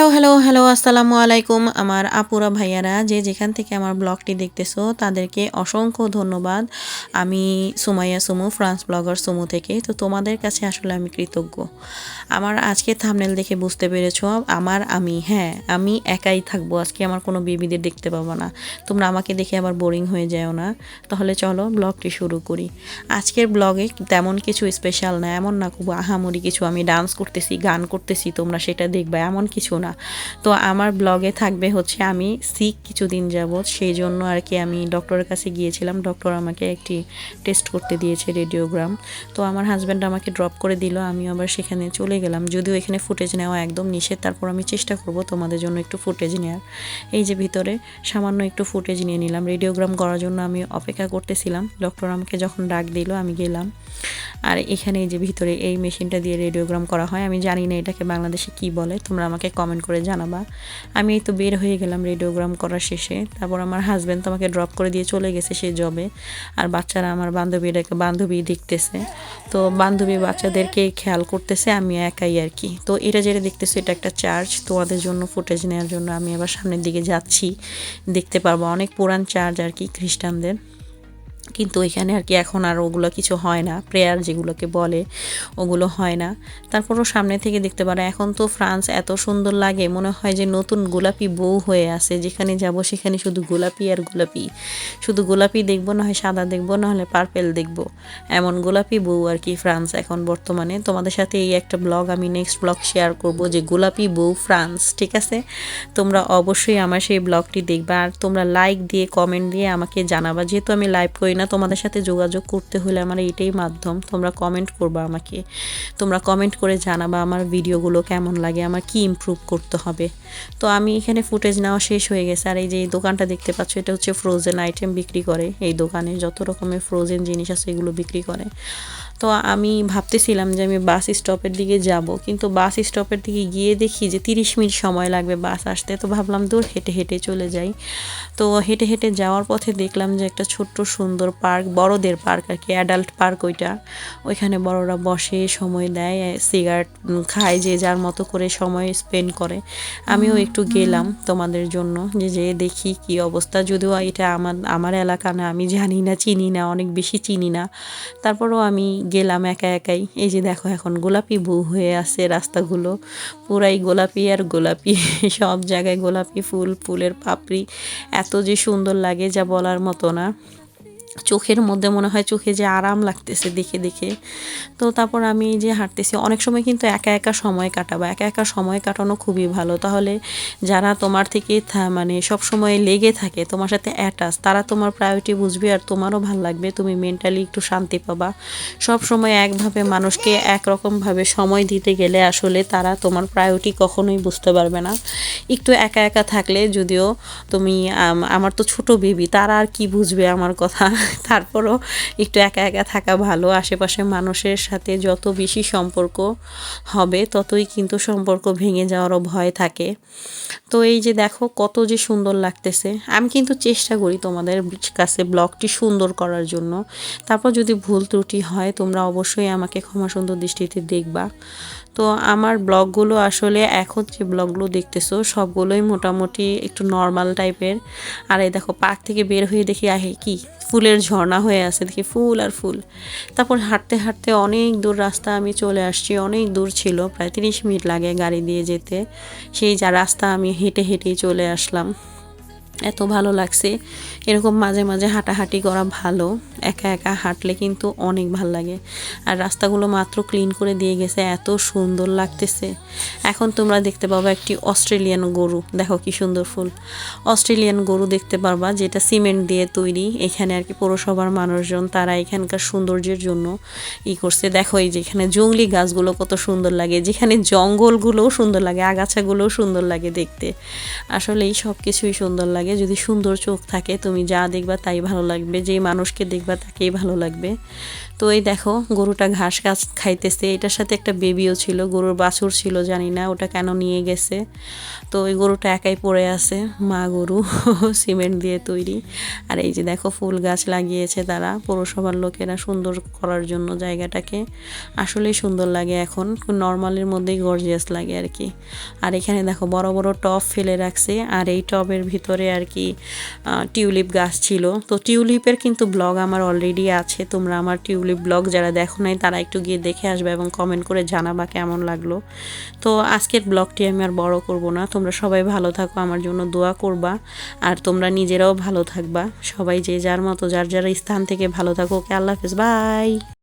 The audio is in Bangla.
হ্যালো হ্যালো হ্যালো আসসালামু আলাইকুম আমার আপুরা ভাইয়ারা। যে যেখান থেকে আমার ব্লগটি দেখতেছো, তাদেরকে অসংখ্য ধন্যবাদ। আমি সুমাইয়া সুমু, ফ্রান্স ব্লগার সুমু থেকে। তো তোমাদের কাছে আসলে আমি কৃতজ্ঞ। আমার আজকে থামনেল দেখে বুঝতে পেরেছ, আমার আমি হ্যাঁ আমি একাই থাকব। আজকে আমার কোনো বেবিদের দেখতে পাবো না। তোমরা আমাকে দেখে আবার বোরিং হয়ে যাও না। তাহলে চলো ব্লগটি শুরু করি। আজকের ব্লগে তেমন কিছু স্পেশাল না, এমন না খুব আহামরি কিছু। আমি ডান্স করতেছি, গান করতেছি, তোমরা সেটা দেখবে, এমন কিছু না। তো আমার ব্লগে থাকবে হচ্ছে আমি সিক কিছুদিন যাবৎ, সেই জন্য আর কি আমি ডক্টরের কাছে গিয়েছিলাম। ডক্টর আমাকে একটি টেস্ট করতে দিয়েছে রেডিওগ্রাম তো আমার হাজব্যান্ড আমাকে ড্রপ করে দিল আমি আবার সেখানে চলে গেলাম। যদিও এখানে ফুটেজ নেওয়া একদম নিষেধ, তারপর আমি চেষ্টা করব তোমাদের জন্য একটু ফুটেজ নেওয়ার এই যে ভিতরে সামান্য একটু ফুটেজ নিয়ে নিলাম। রেডিওগ্রাম করার জন্য আমি অপেক্ষা করতেছিলাম। ডক্টর আমাকে যখন ডাক দিল, আমি গেলাম। আর এখানে যে ভিতরে এই মেশিনটা দিয়ে রেডিওগ্রাম করা হয়, আমি জানি না এটাকে বাংলাদেশে কি বলে, তোমরা আমাকে কমেন্ট করে জানাবা। আমি এই তো বের হয়ে গেলাম রেডিওগ্রাম করার শেষে, তারপর আমার হাজব্যান্ড তো আমাকে ড্রপ করে দিয়ে চলে গেছে সে জবে আর বাচ্চারা আমার বান্ধবীরাকে বান্ধবী দেখতেছে। তো বান্ধবী বাচ্চাদেরকে খেয়াল করতেছে আমি একাই আর কি। তো এটা যেটা দেখতেছে, এটা একটা চার্চ তোমাদের জন্য ফুটেজ নেওয়ার জন্য আমি আবার সামনের দিকে যাচ্ছি, দেখতে পারব। অনেক পুরান চার্জ আর কি খ্রিস্টানদের। কিন্তু এখানে আর কি এখন আর ওগুলো কিছু হয় না। প্রেয়ার যেগুলোকে বলে, ওগুলো হয় না। তারপরও সামনে থেকে দেখতে পারো এখন তো ফ্রান্স এত সুন্দর লাগে, মনে হয় যে নতুন গোলাপি বউ হয়ে আছে। যেখানে যাব সেখানে শুধু গোলাপি আর গোলাপি। শুধু গোলাপি দেখব, না হয় সাদা দেখব, না হলে পার্পেল দেখব। এমন গোলাপি বউ আর কি ফ্রান্স এখন বর্তমানে। তোমাদের সাথে এই একটা ব্লগ আমি নেক্সট ব্লগ শেয়ার করব, যে গোলাপি বউ ফ্রান্স, ঠিক আছে? তোমরা অবশ্যই আমার সেই ব্লগটি দেখবা, আর তোমরা লাইক দিয়ে কমেন্ট দিয়ে আমাকে জানাবা। যেহেতু আমি লাইভ করি না তোমাদের সাথে যোগাযোগ করতে হলে আমার এইটাই মাধ্যম। তোমরা কমেন্ট করবা আমাকে। তোমরা কমেন্ট করে জানাবা আমার ভিডিওগুলো কেমন লাগে, আমার কি ইমপ্রুভ করতে হবে। তো আমি এখানে ফুটেজ নেওয়া শেষ হয়ে গেছে। আর এই যে এই দোকানটা দেখতে পাচ্ছ, এটা হচ্ছে ফ্রোজেন আইটেম বিক্রি করে। এই দোকানে যত রকমের ফ্রোজেন জিনিস আছে এগুলো বিক্রি করে। তো আমি ভাবতেছিলাম যে আমি বাস স্টপের দিকে যাব, কিন্তু বাস স্টপের দিকে গিয়ে দেখি যে তিরিশ মিনিট সময় লাগবে বাস আসতে। তো ভাবলাম দূর হেঁটে হেঁটে চলে যাই। তো হেঁটে হেঁটে যাওয়ার পথে দেখলাম যে একটা ছোট্ট সুন্দর পার্ক বড়দের পার্ক আর কি অ্যাডাল্ট পার্ক ওইটা। ওইখানে বড়রা বসে সময় দেয় সিগারেট খায় যে যার মতো করে সময় স্পেন্ড করে। আমিও একটু গেলাম তোমাদের জন্য যে যে দেখি কি অবস্থা। যদিও এটা আমার আমার এলাকা না আমি জানি না চিনি না অনেক বেশি চিনি না। তারপরও আমি গেলাম একা একাই। এই যে দেখো এখন গোলাপি বউ হয়ে আছে রাস্তাগুলো। পুরাই গোলাপি আর গোলাপি সব জায়গায় গোলাপি ফুল ফুলের পাপড়ি। এত যে সুন্দর লাগে যা বলার মতো না। চোখের মধ্যে মনে হয় চোখে যে আরাম লাগতেছে দেখে দেখে। তো তারপর আমি যে হাঁটতেছি, অনেক সময় কিন্তু একা একা সময় কাটাবো, একা একা সময় কাটানো খুবই ভালো। তাহলে যারা তোমার থেকে মানে সব সময় লেগে থাকে, তোমার সাথে অ্যাটাচ তারা তোমার প্রায়োরিটি বুঝবে আর তোমারও ভালো লাগবে, তুমি মেন্টালি একটু শান্তি পাবা। সব সময় একভাবে মানুষকে একরকমভাবে সময় দিতে গেলে আসলে তারা তোমার প্রায়োরিটি কখনোই বুঝতে পারবে না। একটু একা একা থাকলে যদিও তুমি আমার তো ছোট বেবি তারা আর কি বুঝবে আমার কথা? তারপরও একটু একা একা থাকা ভালো। আশেপাশে মানুষের সাথে যত বেশি সম্পর্ক হবে, ততই কিন্তু সম্পর্ক ভেঙে যাওয়ারও ভয় থাকে। তো এই যে দেখো কত যে সুন্দর লাগতেছে। আমি কিন্তু চেষ্টা করি তোমাদের কাছে ব্লগটি সুন্দর করার জন্য। তারপর যদি ভুল ত্রুটি হয়, তোমরা অবশ্যই আমাকে ক্ষমা সুন্দর দৃষ্টিতে দেখবা। তো আমার ব্লগগুলো আসলে এখন যে ব্লগগুলো দেখতেছো, সবগুলোই মোটামুটি একটু নর্মাল টাইপের আর এই দেখো, পার্ক থেকে বের হয়ে দেখি, আহে কি? ফুলের ঝর্ণা হয়ে আছে, দেখি ফুল আর ফুল। তারপর হাঁটতে হাঁটতে অনেক দূর রাস্তা আমি চলে আসছি, অনেক দূর ছিল, প্রায় তিরিশ মিনিট লাগে গাড়ি দিয়ে যেতে। সেই যা রাস্তা আমি হেঁটে হেঁটেই চলে আসলাম। এত ভালো লাগছে। এরকম মাঝে মাঝে হাঁটাহাঁটি করা ভালো। একা একা হাঁটলে কিন্তু অনেক ভালো লাগে। আর রাস্তাগুলো মাত্র ক্লিন করে দিয়ে গেছে, এত সুন্দর লাগতেছে। এখন তোমরা দেখতে পাবা একটি অস্ট্রেলিয়ান গরু। দেখো কি সুন্দর ফুল। অস্ট্রেলিয়ান গরু দেখতে পারবা, যেটা সিমেন্ট দিয়ে তৈরি। এখানে আর কি পৌরসভার মানুষজন, তারা এখানকার সৌন্দর্যের জন্য ই করছে। দেখো এই যেখানে জঙ্গলি গাছগুলো কত সুন্দর লাগে। যেখানে জঙ্গলগুলোও সুন্দর লাগে, আগাছাগুলোও সুন্দর লাগে দেখতে। আসলে এই সব কিছুই সুন্দর লাগে। যদি সুন্দর চোখ থাকে, তুমি যা দেখবা তাই ভালো লাগবে যে মানুষকে দেখবা তাকেই ভালো লাগবে। তো এই দেখো, গরুটা ঘাস গাছ খাইতেছে। এটার সাথে একটা বেবিও ছিল, গরুর বাছুর ছিল, জানি না, ওটা কেন নিয়ে গেছে। তো ওই গরুটা একাই পড়ে আছে, মা গরু, সিমেন্ট দিয়ে তৈরি। আর এই যে দেখো, ফুল গাছ লাগিয়েছে তারা, পৌরসভার লোকেরা সুন্দর করার জন্য জায়গাটাকে। আসলেই সুন্দর লাগে এখন, নর্মালের মধ্যেই গর্জিয়াস লাগে আর কি। আর এখানে দেখো, বড় বড় টব ফেলে রাখছে, আর এই টবের ভিতরে আর কি টিউলিপ গাছ ছিল। তো টিউলিপের কিন্তু ব্লগ আমার অলরেডি আছে, তোমরা আমার টিউলিপ ব্লগ যারা দেখো নাই, তারা একটু গিয়ে দেখে আসবে এবং কমেন্ট করে জানাবা কেমন লাগল। তো আজকের ব্লগটি আমি আর বড় করব না, তোমরা সবাই ভালো থাকো, আমার জন্য দোয়া করবা। আর তোমরা নিজেরাও ভালো থাকবা, সবাই যে যার মতো, যার যার স্থান থেকে ভালো থাকো ওকে আল্লাহ হাফেজ বাই